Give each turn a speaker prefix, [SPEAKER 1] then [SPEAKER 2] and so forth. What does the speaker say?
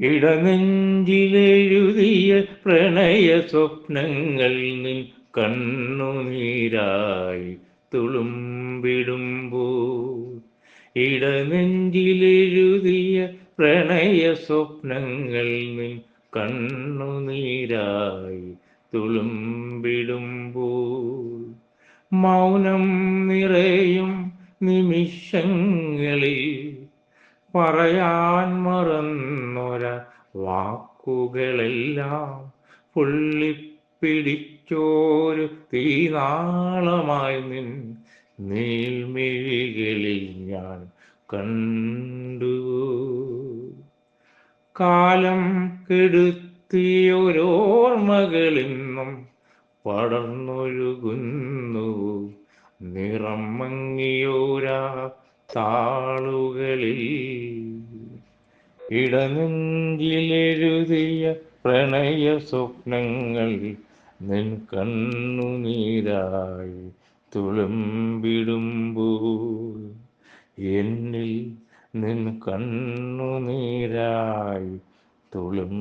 [SPEAKER 1] ഇടനെഞ്ചിലെഴുതിയ പ്രണയ സ്വപ്നങ്ങൾ നിൻ കണ്ണുനീരായി തുളുമ്പിടുമ്പോ. ഇടനെഞ്ചിലെഴുതിയ പ്രണയ സ്വപ്നങ്ങൾ നിൻ കണ്ണുനീരായി തുളുമ്പിടുമ്പോ. മൗനം നിറയും നിമിഷങ്ങളിൽ പറയാൻ മറന്നൊര വാക്കുകളെല്ലാം പൊള്ളിപ്പിടിച്ചോരു തീനാളമായി നിൻ നീൽമിഴികളിൽ ഞാൻ കണ്ടു. കാലം കെടുത്തിയൊരോർമ്മകളിന്നും പടർന്നൊഴുകുന്നു നിറം മങ്ങിയോരാ താളുകളിൽ ഇടനെഞ്ചിലെഴുതിയ പ്രണയ സ്വപ്നങ്ങൾ നിൻ കണ്ണുനീരായി തുളുമ്പിടുമ്പോൾ എന്നിൽ നിൻ കണ്ണുനീരായി തുളും